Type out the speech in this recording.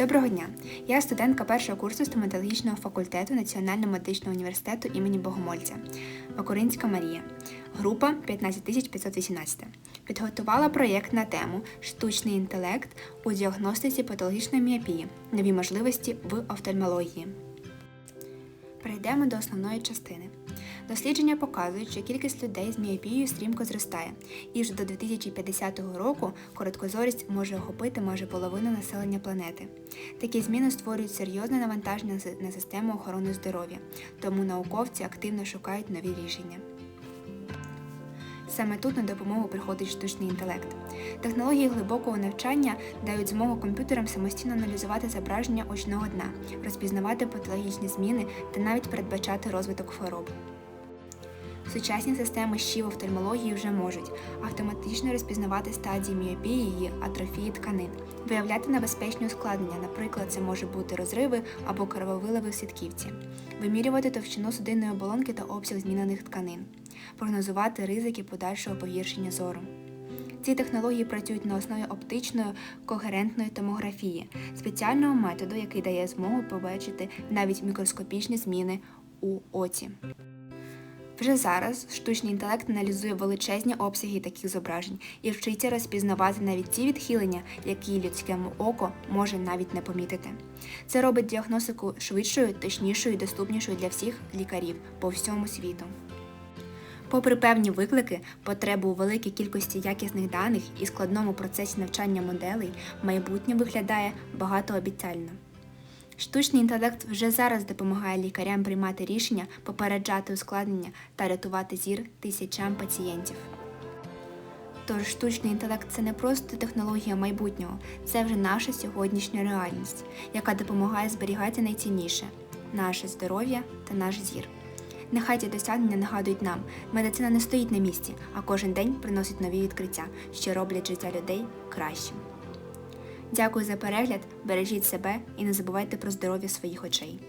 Доброго дня! Я студентка першого курсу стоматологічного факультету Національного медичного університету імені Богомольця, Макуринська Марія, група 15518. Підготувала проєкт на тему Штучний інтелект у діагностиці патологічної міопії. Нові можливості в офтальмології. Перейдемо до основної частини. Дослідження показують, що кількість людей з міопією стрімко зростає, і вже до 2050 року короткозорість може охопити майже половину населення планети. Такі зміни створюють серйозне навантаження на систему охорони здоров'я, тому науковці активно шукають нові рішення. Саме тут на допомогу приходить штучний інтелект. Технології глибокого навчання дають змогу комп'ютерам самостійно аналізувати зображення очного дна, розпізнавати патологічні зміни та навіть передбачати розвиток хвороб. Сучасні системи щів офтальмології вже можуть автоматично розпізнавати стадії міопії атрофії тканин, виявляти небезпечні ускладнення, наприклад, це може бути розриви або крововиливи в сітківці, вимірювати товщину судинної оболонки та обсяг змінених тканин, прогнозувати ризики подальшого погіршення зору. Ці технології працюють на основі оптичної когерентної томографії, спеціального методу, який дає змогу побачити навіть мікроскопічні зміни у оці. Вже зараз штучний інтелект аналізує величезні обсяги таких зображень і вчиться розпізнавати навіть ті відхилення, які людському око може навіть не помітити. Це робить діагностику швидшою, точнішою і доступнішою для всіх лікарів по всьому світу. Попри певні виклики, потребу у великій кількості якісних даних і складному процесі навчання моделей, майбутнє виглядає багатообіцяльно. Штучний інтелект вже зараз допомагає лікарям приймати рішення, попереджати ускладнення та рятувати зір тисячам пацієнтів. Тож штучний інтелект це не просто технологія майбутнього, це вже наша сьогоднішня реальність, яка допомагає зберігати найцінніше наше здоров'я та наш зір. Нехай ці досягнення нагадують нам, медицина не стоїть на місці, а кожен день приносить нові відкриття, що роблять життя людей кращим. Дякую за перегляд, бережіть себе і не забувайте про здоров'я своїх очей.